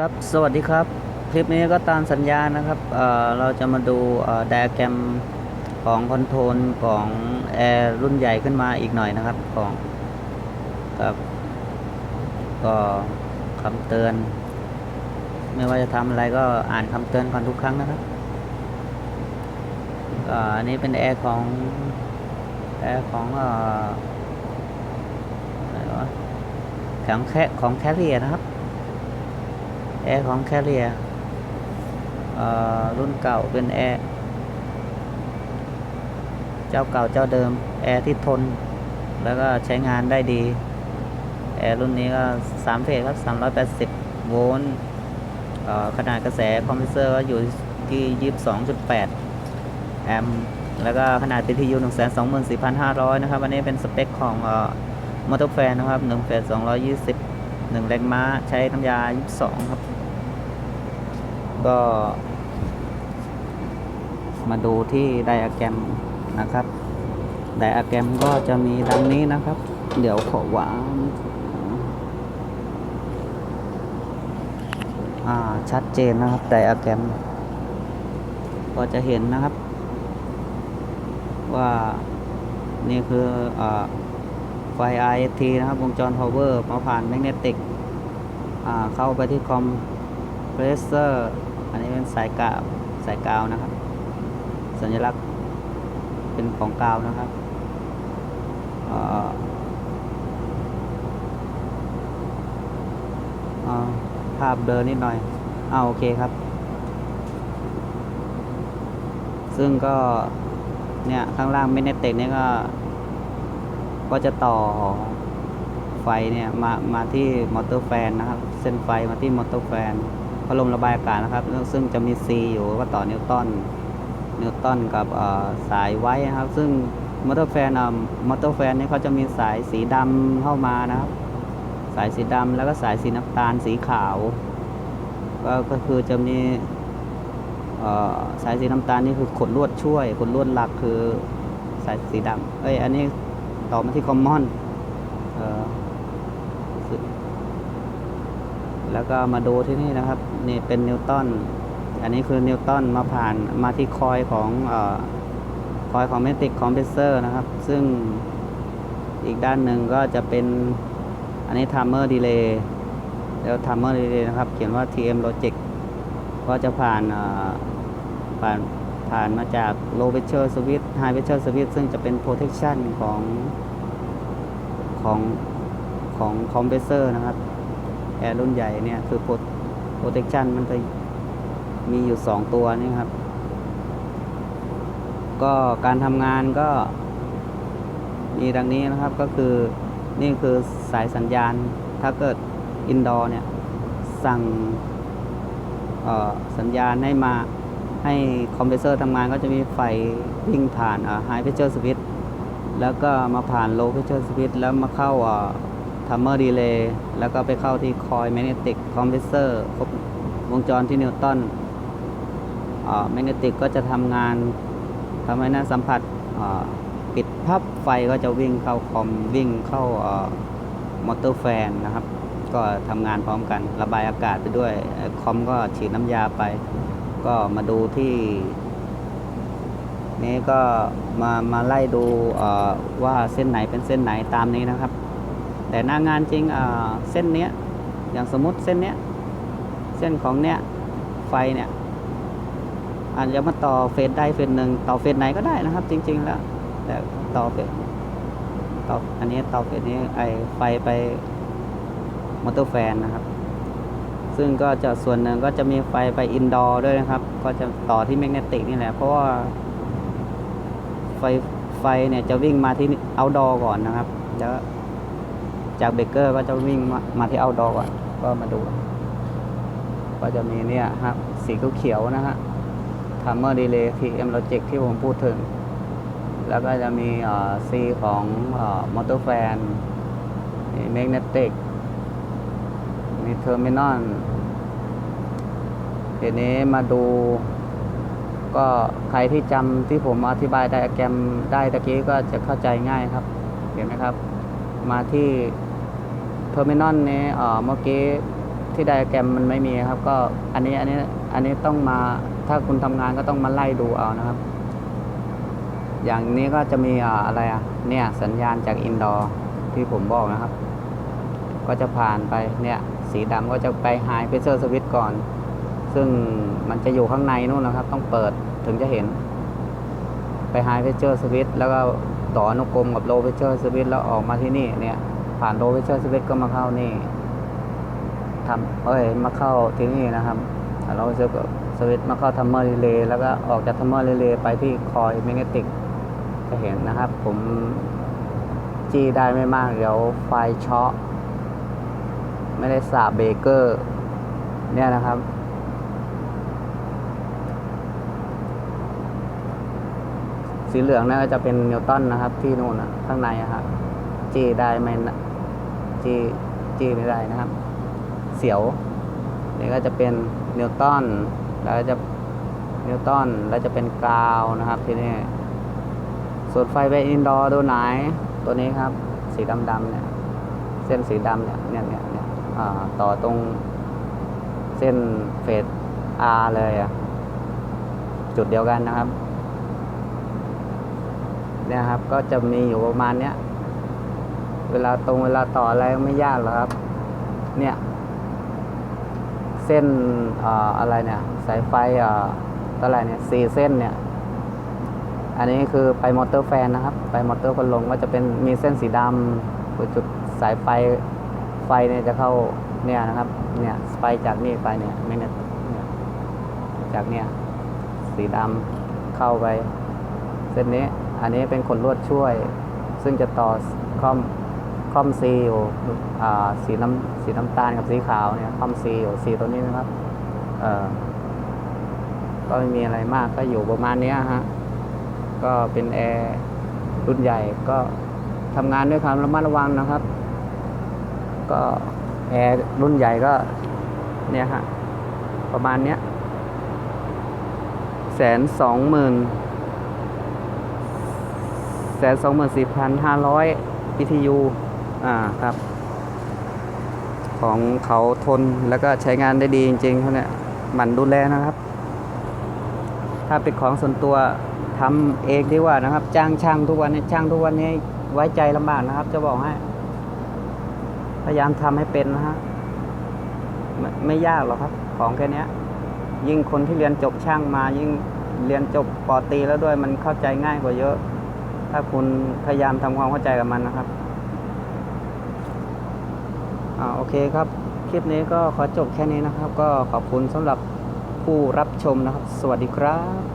ครับ สวัสดีครับ คลิปนี้ก็ตามสัญญานะครับเเราจะมาดูไดอะแกรมของคอนโทรลของแอร์รุ่นใหญ่ขึ้นมาอีกหน่อยนะครับของครับก็คำเตือน ไม่ว่าจะทำอะไรก็อ่านคำเตือนก่อนทุกครั้งนะครับอันนี้เป็นแอร์ของแอร์ของอะไรวะของแคของแคเรียนะครับ แอร์ของแคเรียรุ่นเก่าเป็นแอร์เจ้าเก่าเจ้าเดิม แอร์ที่ทน แล้วก็ใช้งานได้ดี แอร์รุ่นนี้ก็3เฟสครับ380โวลต์ขนาดกระแสคอมเพรสเซอร์ก็อยู่ที่22.8แอมป์แล้วก็ขนาด PTU 124,500 นะครับ อันนี้เป็นสเปคของมอเตอร์แฟนนะครับ1เฟส220 1แรงม้า ใช้น้ำยา 22 ครับ ก็ มาดูที่ไดอะแกรมนะครับไดอะแกรมก็จะมีดังนี้นะครับ เดี๋ยวขอวางชัดเจนนะครับไดอะแกรมก็จะเห็นนะครับ ว่านี่คืออไฟ IST นะครับ วงจร power มาผ่านแมกเนติกเข้าไปที่คอมเพรสเซอร์ อันนี้เป็นสายกาวสายกาวนะครับ สัญลักษณ์เป็นของกาวนะครับภาพเดินนิดหน่อยอ่าโอเคครับ ซึ่งก็เนี่ยข้างล่างเมเนเต็กเนี่ยก็ ก็จะต่อไฟเนี่ยมามาที่มอเตอร์แฟนนะครับ เส้นไฟมาที่มอเตอร์แฟน พัดลมระบายอากาศนะครับ ซึ่งจะมี C อยู่ก็ต่อนิวตันนิวตันกับสายไว้นะครับ ซึ่งมอเตอร์แฟนมอเตอร์แฟนนี่เขาจะมีสายสีดำเข้ามานะครับ สายสีดำแล้วก็สายสีน้ำตาลสีขาว ก็ก็คือจะมีสายสีน้ำตาลนี่คือขดลวดช่วยขดลวดหลักคือสายสีดำเอ้ยอันนี้ต่อมาที่คอมมอนเอ่อซึ่ง แล้วก็มาดูที่นี่นะครับนี่เป็นนิวตันอันนี้คือนิวตันมาผ่านมาที่คอยของอคอยของเมติกคอมเพรสเซอร์นะครับ ซึ่งอีกด้านหนึ่งก็จะเป็นอันนี้ timer delay แล้ว timer delay นะครับ เขียนว่า TM Logic ก็จะผ่านผ่านผ่านมาจาก low pressure switch high pressure switch ซึ่งจะเป็น protection ของของของคอมเพรสเซอร์นะครับ ร์รุ่นใหญ่เนี่ยคือ pro- protection มันจะมีอยู่สองตัวนี่ครับ ก็การทำงานก็มีดังนี้นะครับก็คือนี่คือสายสัญญาณถ้าเกิดอินดอร์เนี่ยสั่งสัญญาณให้มาให้คอมเพรสเซอร์ทำงานก็จะมีไฟวิ่งผ่านไฮเพ pressure switch แล้วก็มาผ่าน low pressure switch แล้วมาเข้า ทัมเมอร์ดีเลย์แล้วก็ไปเข้าที่คอยแมกเนติกคอมเพรสเซอร์ครบวงจรที่นิวตันแมกเนติกก็จะทำงานทำให้หน้าสัมผัสปิดพับไฟก็จะวิ่งเข้าคอมวิ่งเข้ามอเตอร์แฟนนะครับ ก็ทำงานพร้อมกันระบายอากาศไปด้วยคอมก็ฉีดน้ำยาไป ก็มาดูที่นี้ก็มามาไล่ดูว่าเส้นไหนเป็นเส้นไหนตามนี้นะครับ แต่หน้างานจริงเส้นเนี้ยอย่างสมมติเส้นเนี้ยเส้นของเนี้ยไฟเนี่ยอาจจะมาต่อเฟสได้เฟสหนึ่งต่อเฟสไหนก็ได้นะครับ จริง ๆ แล้ว แต่ต่อเฟสต่ออันนี้ต่อเฟสนี้ไอไฟไปมอเตอร์แฟนนะครับ ซึ่งก็จะส่วนหนึ่งก็จะมีไฟไปอินดอร์ด้วยนะครับ ก็จะต่อที่แมกเนติกนี่แหละ เพราะว่าไฟไฟเนี่ยจะวิ่งมาที่เอาดอก่อนนะครับแล้ว จากเบเกอร์ก็จะวิ่งมามาที่เอาดอก่อนก็มาดู ก็จะมีเนี่ยครับสีเขียวนะฮะ Timer Delay TM Logic ที่ผมพูดถึง แล้วก็จะมีเอ่อ C ของมอเตอร์แฟนมี Magnetic มี Terminal ทีนี้มาดู ก็ใครที่จำที่ผมอธิบายไดอะแกรมได้ตะกี้ก็จะเข้าใจง่ายครับ เห็นไหมครับ มาที่ Terminal นี้เอ่อเมื่อกี้ที่ไดอะแกรมมันไม่มีครับ ก็อันนี้อันนี้อันนี้ต้องมาถ้าคุณทำงานก็ต้องมาไล่ดูเอานะครับ อย่างนี้ก็จะมีอะไรอะเนี่ยสัญญาณจากอินดอร์ที่ผมบอกนะครับ ก็จะผ่านไปเนี่ยสีดำก็จะไปไฮเพ r เ s อร์สวิตก่อน ซึ่งมันจะอยู่ข้างในนู่นนะครับ ต้องเปิดถึงจะเห็น ไปไฮเพ r เ s อร์สวิตแล้วก็ ต่ออนุกรมกับโลเพ r เ s อร์สวิตแล้วออกมาที่นี่เนี่ย ผ่านโลเพ r เ s อร์สวิตก็มาเข้านี่ทำเอ้ยมาเข้าที่นี่นะครับโลเพ r เ s อร์สวิตมาเข้าทัมเมอร์รีเลย์แล้วก็ออกจากทัมเมอร์รีเลย์ไปที่คอยแมกเนติกจะเห็นนะครับ ผมจี้ได้ไม่มาก เดี๋ยวไฟช็อตไม่ได้สาบเบเกอร์ เนี่ยนะครับ สีเหลืองนั่นก็จะเป็นนิวตันนะครับ ที่นู่นนะข้างในครับจี้ได้ไม่จี้จี้ไม่ได้นะครับ เสียวนี่ก็จะเป็นนิวตันแล้วจะนิวตันแล้วจะเป็นกาวนะครับที่นี่ส่วนไฟไปอินดอร์ตัวไหนตัวนี้ครับ สีดำๆเนี่ย เส้นสีดำเนี่ยเนี่ยเนี่ยเนี่ยต่อตรงเส้นเฟส R เลยอะจุดเดียวกันนะครับ นี่ยครับ ก็จะมีอยู่ประมาณเนี้ย เวลาตรงเวลาต่ออะไรไม่ยากหรอกครับ เนี่ย เส้นอ่าอะไรเนี่ย สายไฟอ่าเท่าไหร่เนี่ยสี่เส้นเนี่ย อันนี้คือไปมอเตอร์แฟนนะครับ ไปมอเตอร์พัดลมก็จะเป็นมีเส้นสีดำคือจุดสายไฟไฟเนี่ยจะเข้าเนี่ยนะครับ เนี่ยไฟจากนี่ไปเนี่ยไม่เนี่ยจากเนี่ยสีดำเข้าไป เส้นนี้อันนี้เป็นขนลวดช่วย ซึ่งจะต่อคอมคอมซีอยู่สีน้ำสีน้ำตาลกับสีขาวเนี่ยคอมซีอยู่สีตัวนี้นะครับเออก็ไม่มีอะไรมากก็อยู่ประมาณนี้ฮะก็เป็นแอร์รุ่นใหญ่ก็ทำงานด้วยความระมัดระวังนะครับ ก็แอร์รุ่นใหญ่ก็เนี่ยฮะประมาณเนี้ยแสนสองหมื่น นสองหมื่นสี่พันห้าร้อย BTU อ่าครับ ของเขาทนแล้วก็ใช้งานได้ดีจริงๆเขาเนี่ยหมั่นดูแลนะครับ ถ้าเป็นของส่วนตัวทำเองดีกว่านะครับ จ้างช่างทุกวันนี้ช่างทุกวันนี้ไว้ใจลำบากนะครับ จะบอกให้ พยายามทำให้เป็นนะฮะไม่ไม่ยากหรอกครับ ของแค่เนี้ยยิ่งคนที่เรียนจบช่างมายิ่งเรียนจบปอตีแล้วด้วยมันเข้าใจง่ายกว่าเยอะ ถ้าคุณพยายามทำความเข้าใจกับมันนะครับอ่าโอเคครับ คลิปนี้ก็ขอจบแค่นี้นะครับ ก็ขอบคุณสำหรับผู้รับชมนะครับ สวัสดีครับ